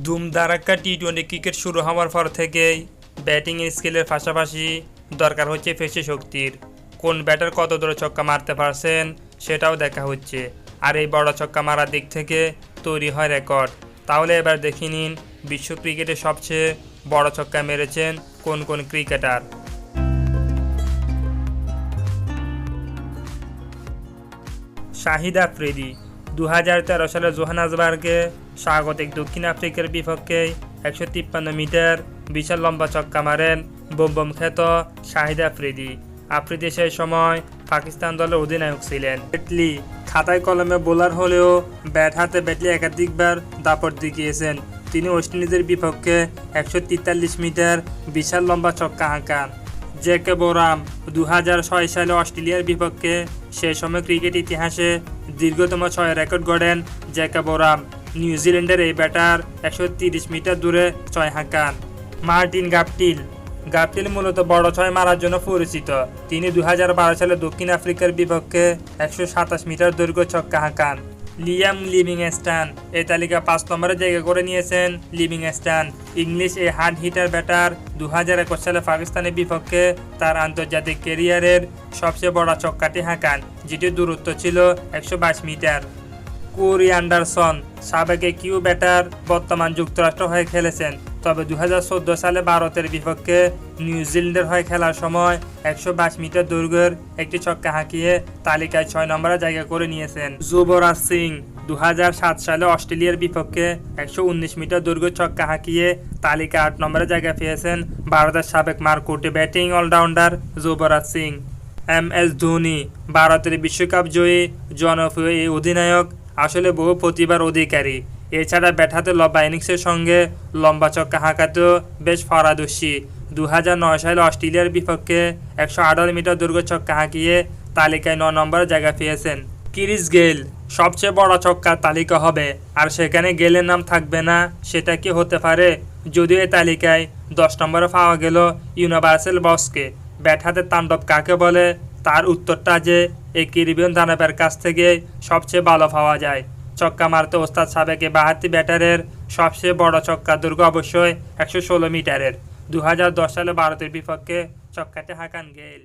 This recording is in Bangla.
ধুমধারাক্কা টি টোয়েন্টি ক্রিকেট শুরু হওয়ার পর থেকেই ব্যাটিং স্কিলের পাশাপাশি দরকার হচ্ছে পেশি শক্তির। কোন ব্যাটার কত দূরে ছক্কা মারতে পারছেন সেটাও দেখা হচ্ছে। আর এই বড় ছক্কা মারার দিক থেকে তৈরি হয় রেকর্ড। তাহলে এবার দেখে নিন বিশ্ব ক্রিকেটে সবচেয়ে বড় ছক্কা মেরেছেন কোন কোন ক্রিকেটার। শাহিদ আফ্রিদি। দু হাজার তেরো সালে জোহানাসবার্গে স্বাগতিক দক্ষিণ আফ্রিকার বিপক্ষে একশো তিপ্পান্ন মিটার বিশাল লম্বা ছক্কা মারেন বোম বোম খ্যাত শাহিদ আফ্রিদি। আফ্রিদি সেই সময় পাকিস্তান দলের অধিনায়ক ছিলেন। বেটলি খাতায় কলমে বোলার হলেও ব্যাট হাতে ব্যাটলি একাধিকবার দাপট দেখিয়েছেন। তিনি ওয়েস্ট ইন্ডিজের বিপক্ষে একশো তেতাল্লিশ মিটার বিশাল লম্বা ছক্কা হাঁকান। জেকে বোরাম দু হাজার ছয় সালে অস্ট্রেলিয়ার বিপক্ষে সেই সময় ক্রিকেট ইতিহাসে দীর্ঘতম ছয় রেকর্ড গড়েন জ্যাকা বোরাম নিউজিল্যান্ডের এই ব্যাটার একশো মিটার দূরে ছয় হাঁকান। Martin Guptill. গাপটিল মূলত বড় ছয় মারার জন্য পরিচিত। তিনি দু হাজার বারো সালে দক্ষিণ আফ্রিকার বিপক্ষে একশো সাতাশ মিটার দৈর্ঘ্য ছক্কা হাঁকান। লিয়াম লিভিংস্টান। এই তালিকা পাঁচ নম্বরের জায়গা করে নিয়েছেন লিভিংস্টান। ইংলিশ এই হার্ড হিটার ব্যাটার। দু হাজার একুশ সালে পাকিস্তানের বিপক্ষে তার আন্তর্জাতিক কেরিয়ারের সবচেয়ে বড় চক্কাটি হাঁকান যেটির দূরত্ব ছিল একশো বাইশ মিটার। কুরি অ্যান্ডারসন, সাবেক কিউ ব্যাটার, বর্তমান যুক্তরাষ্ট্র হয়ে খেলেছেন। তবে দু সালে ভারতের বিপক্ষে নিউজিল্যান্ডের হয়ে খেলার সময় একশো বাইশ মিটার দৈর্ঘ্যের একটি ছক্কা হাঁকিয়ে তালিকায় ছয় নম্বরে জায়গা করে নিয়েছেন। যুবরাজ সিং দু হাজার সাত সালে অস্ট্রেলিয়ার বিপক্ষে একশো উনিশ মিটার দৈর্ঘ্য ছক্কা হাঁকিয়ে তালিকা আট নম্বরে জায়গা পেয়েছেন ভারতের সাবেক মারকুটে batting allrounder Yuvraj Singh. M S Dhoni, ভারতের বিশ্বকাপ জয়ী, জনপ্রিয় এই অধিনায়ক আসলে বহু প্রতিভার অধিকারী। এছাড়া ব্যাট হাতে লম্বা ইনিংসের সঙ্গে লম্বা চক্কা হাঁকাতেও বেশ পারদর্শী। দু সালে অস্ট্রেলিয়ার বিপক্ষে একশো আঠারো মিটার দৈর্ঘ্য ছক্কা হাঁকিয়ে তালিকায় ন নম্বরে জায়গা পেয়েছেন কিরিস গেল সবচেয়ে বড় ছক্কার তালিকা হবে। আর সেখানে গেলের নাম থাকবে না, সেটা কি হতে পারে? যদিও এই তালিকায় দশ নম্বরে পাওয়া গেল ইউনিভার্সাল বসকে। ব্যাট হাতে তাণ্ডব কাকে বলে? তার উত্তরটা যে এই কিরিবিয়ন দানবের কাছ থেকে সবচেয়ে ভালো পাওয়া যায়। চক্কা মারতে ওস্তাদ সাবেকে বাহাত্তি বাহাতি ব্যাটারের সবচেয়ে বড় চক্কা দুর্গ অবশ্যই একশো ষোলো মিটারের। দু হাজার দশ সালে ভারতের বিপক্ষে ছক্কাটি হাকান গেল